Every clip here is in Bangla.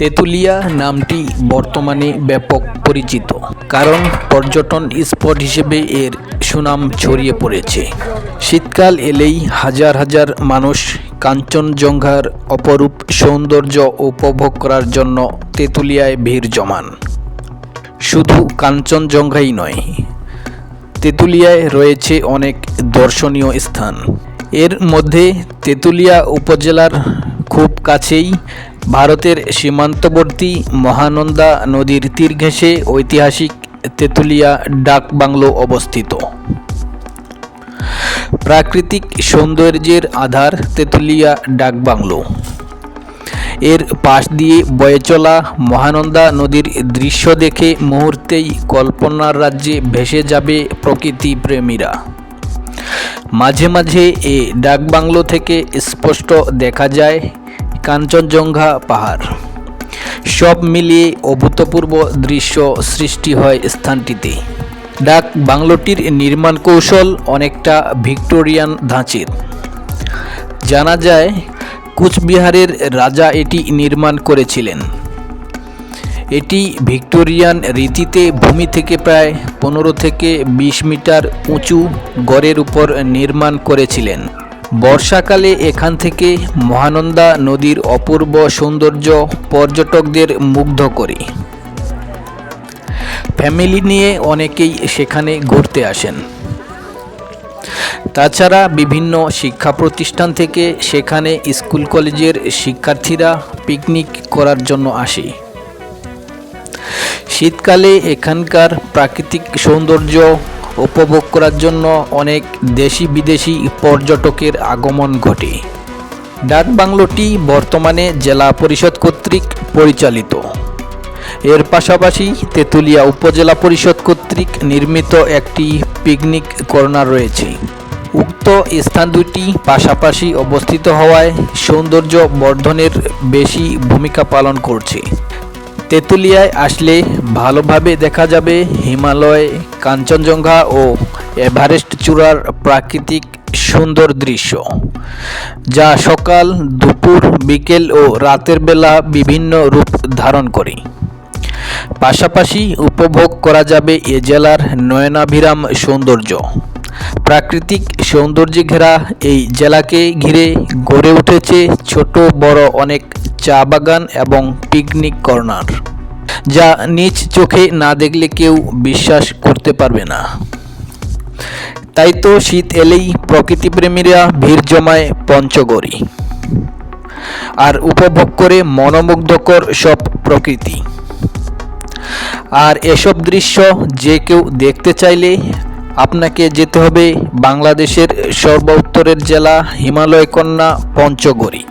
তেঁতুলিয়া নামটি বর্তমানে ব্যাপক পরিচিত, কারণ পর্যটন স্পট হিসেবে এর সুনাম ছড়িয়ে পড়েছে। শীতকাল এলেই হাজার হাজার মানুষ কাঞ্চনজঙ্ঘার অপরূপ সৌন্দর্য উপভোগ করার জন্য তেঁতুলিয়ায় ভিড় জমান। শুধু কাঞ্চনজঙ্ঘাই নয়, তেঁতুলিয়ায় রয়েছে অনেক দর্শনীয় স্থান। এর মধ্যে তেঁতুলিয়া উপজেলার খুব কাছেই ভারতের সীমান্তবর্তী মহানন্দা নদীর তীর ঘেঁষে ঐতিহাসিক তেঁতুলিয়া ডাক বাংলো অবস্থিত। প্রাকৃতিক সৌন্দর্যের আধার তেঁতুলিয়া ডাক বাংলো। এর পাশ দিয়ে বয়ে চলা মহানন্দা নদীর দৃশ্য দেখে মুহূর্তেই কল্পনার রাজ্যে ভেসে যাবে প্রকৃতি প্রেমীরা। মাঝে মাঝে এ ডাকবাংলো থেকে স্পষ্ট দেখা যায় কাঞ্চনজঙ্ঘা পাহাড়। সব মিলিয়ে অভূতপূর্ব দৃশ্য সৃষ্টি হয় স্থানটিতে। ডাক বাংলোটির নির্মাণ কৌশল অনেকটা ভিক্টোরিয়ান ধাঁচের। জানা যায়, কুচবিহারের রাজা এটি নির্মাণ করেছিলেন। এটি ভিক্টোরিয়ান রীতিতে ভূমি থেকে প্রায় পনেরো থেকে বিশ মিটার উঁচু গড়ের উপর নির্মাণ করেছিলেন। বর্ষাকালে এখান থেকে মহানন্দা নদীর অপূর্ব সৌন্দর্য পর্যটকদের মুগ্ধ করে। ফ্যামিলি নিয়ে অনেকেই সেখানে ঘুরতে আসেন। তাছাড়া বিভিন্ন শিক্ষা প্রতিষ্ঠান থেকে সেখানে স্কুল কলেজের শিক্ষার্থীরা পিকনিক করার জন্য আসে। শীতকালে এখানকার প্রাকৃতিক সৌন্দর্য উপভোগ করার জন্য অনেক দেশি বিদেশি পর্যটকের আগমন ঘটে। ডাক বাংলোটি বর্তমানে জেলা পরিষদ কর্তৃক পরিচালিত। এর পাশাপাশি তেঁতুলিয়া উপজেলা পরিষদ কর্তৃক নির্মিত একটি পিকনিক কর্নার রয়েছে। উক্ত স্থান দুটি পাশাপাশি অবস্থিত হওয়ায় সৌন্দর্য বর্ধনের বেশি ভূমিকা পালন করছে। তেঁতুলিয়ায় আসলে ভালোভাবে দেখা যাবে হিমালয়, কাঞ্চনজঙ্ঘা ও এভারেস্ট চূড়ার প্রাকৃতিক সুন্দর দৃশ্য, যা সকাল, দুপুর, বিকেল ও রাতের বেলা বিভিন্ন রূপ ধারণ করে। পাশাপাশি উপভোগ করা যাবে এ জেলার নয়নাভিরাম সৌন্দর্য। প্রাকৃতিক সৌন্দর্যে ঘেরা এই জেলাকে ঘিরে গড়ে উঠেছে ছোট, বড় অনেক চা বাগান এবং পিকনিক কর্নার যা নিজ চোখে না দেখলে কেউ বিশ্বাস করতে পারবে না। তাই তো শীত এলেই প্রকৃতিপ্রেমীরা ভিড় জমায় পঞ্চগড়ি, আর উপভোগ করে মনোমুগ্ধকর সব প্রকৃতি। আর এসব দৃশ্য যে কেউ দেখতে চাইলে আপনাকে যেতে হবে বাংলাদেশের সর্বোত্তরের জেলা হিমালয় কন্যা পঞ্চগড়ি।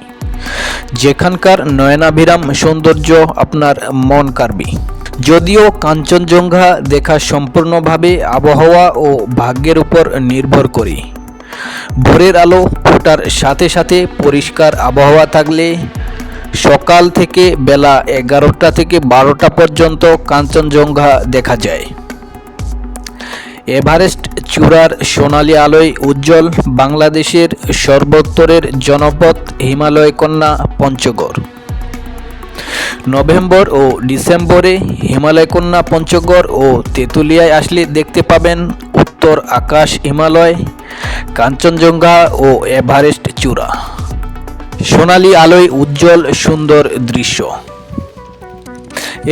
যেখানকার নয়নাভিরাম সৌন্দর্য আপনার মন কাড়বে। যদিও কাঞ্চনজঙ্ঘা দেখা সম্পূর্ণভাবে আবহাওয়া ও ভাগ্যের উপর নির্ভর করে। ভোরের আলো ফোটার সাথে সাথে পরিষ্কার আবহাওয়া থাকলে সকাল থেকে বেলা এগারোটা থেকে বারোটা পর্যন্ত কাঞ্চনজঙ্ঘা দেখা যায়। এভারেস্ট চূড়ার সোনালি আলোয় উজ্জ্বল বাংলাদেশের সর্বোত্তরের জনপদ হিমালয় কন্যা পঞ্চগড়। নভেম্বর ও ডিসেম্বরে হিমালয় কন্যা পঞ্চগড় ও তেঁতুলিয়ায় আসলে দেখতে পাবেন উত্তর আকাশ হিমালয়, কাঞ্চনজঙ্ঘা ও এভারেস্ট চূড়া। সোনালি আলোয় উজ্জ্বল সুন্দর দৃশ্য।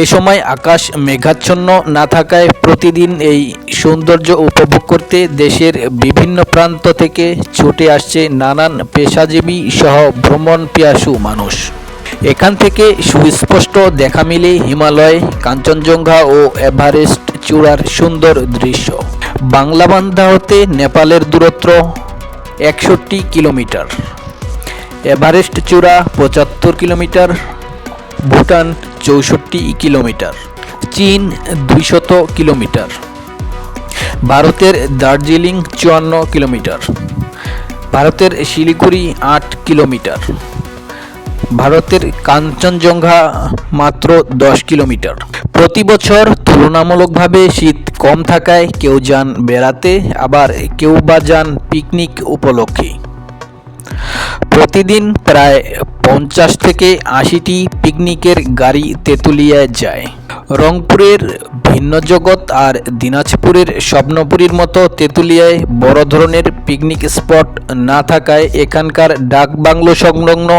এ সময় আকাশ মেঘাচ্ছন্ন না থাকায় প্রতিদিন এই সৌন্দর্য উপভোগ করতে দেশের বিভিন্ন প্রান্ত থেকে ছুটে আসছে নানান পেশাজীবী সহ ভ্রমণ পিয়াসু মানুষ। এখান থেকে সুস্পষ্ট দেখা মিলে হিমালয়, কাঞ্চনজঙ্ঘা ও এভারেস্ট চূড়ার সুন্দর দৃশ্য। বাংলাবান্ধা হতে নেপালের দূরত্ব একষট্টি কিলোমিটার। এভারেস্ট চূড়া পঁচাত্তর কিলোমিটার। ভুটান চৌষট্টি কিলোমিটার, চীন দুইশত কিলোমিটার, ভারতের দার্জিলিং চুয়ান্ন কিলোমিটার, ভারতের শিলিগুড়ি আট কিলোমিটার, ভারতের কাঞ্চনজঙ্ঘা মাত্র দশ কিলোমিটার। প্রতি বছর তুলনামূলকভাবে শীত কম থাকায় কেউ যান বেড়াতে, আবার কেউ বা যান পিকনিক উপলক্ষে। প্রতিদিন প্রায় পঞ্চাশ থেকে আশিটি পিকনিকের গাড়ি তেঁতুলিয়ায় যায়। রংপুরের ভিন্ন জগৎ আর দিনাজপুরের স্বপ্নপুরীর মতো তেঁতুলিয়ায় বড় ধরনের পিকনিক স্পট না থাকায় এখানকার ডাক বাংলো সংলগ্ন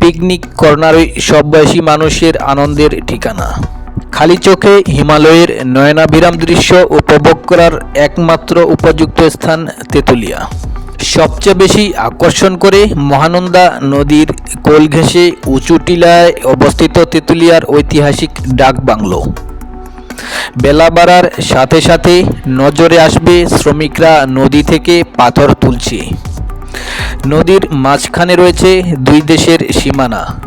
পিকনিক কর্নারই সব বয়সী মানুষের আনন্দের ঠিকানা। খালি চোখে হিমালয়ের নয়নাভিরাম দৃশ্য উপভোগ করার একমাত্র উপযুক্ত স্থান তেঁতুলিয়া। সবচেয়ে বেশি আকর্ষণ করে মহানন্দা নদীর কোল ঘেঁষে উঁচু টিলায় অবস্থিত তেঁতুলিয়ার ঐতিহাসিক ডাক বাংলো। বেলা বাড়ার সাথে সাথে নজরে আসবে শ্রমিকরা নদী থেকে পাথর তুলছে। নদীর মাঝখানে রয়েছে দুই দেশের সীমানা।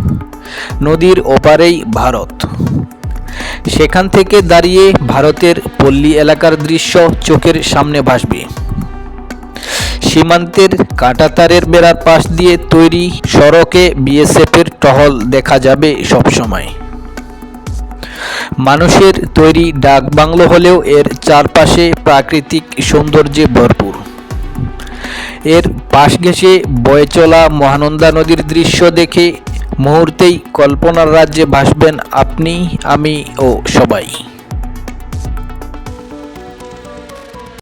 নদীর ওপারেই ভারত। সেখান থেকে দাঁড়িয়ে ভারতের পল্লী এলাকার দৃশ্য চোখের সামনে ভাসবে। সীমান্তের কাঁটাতারের বেড়ার পাশ দিয়ে তৈরি সড়কে বিএসএফের টহল দেখা যাবে সবসময়। মানুষের তৈরি ডাক বাংলো হলেও এর চারপাশে প্রাকৃতিক সৌন্দর্যে ভরপুর। এর পাশ ঘেঁষে বয়ে চলা মহানন্দা নদীর দৃশ্য দেখে মুহূর্তেই কল্পনার রাজ্যে ভাসবেন আপনি, আমি ও সবাই।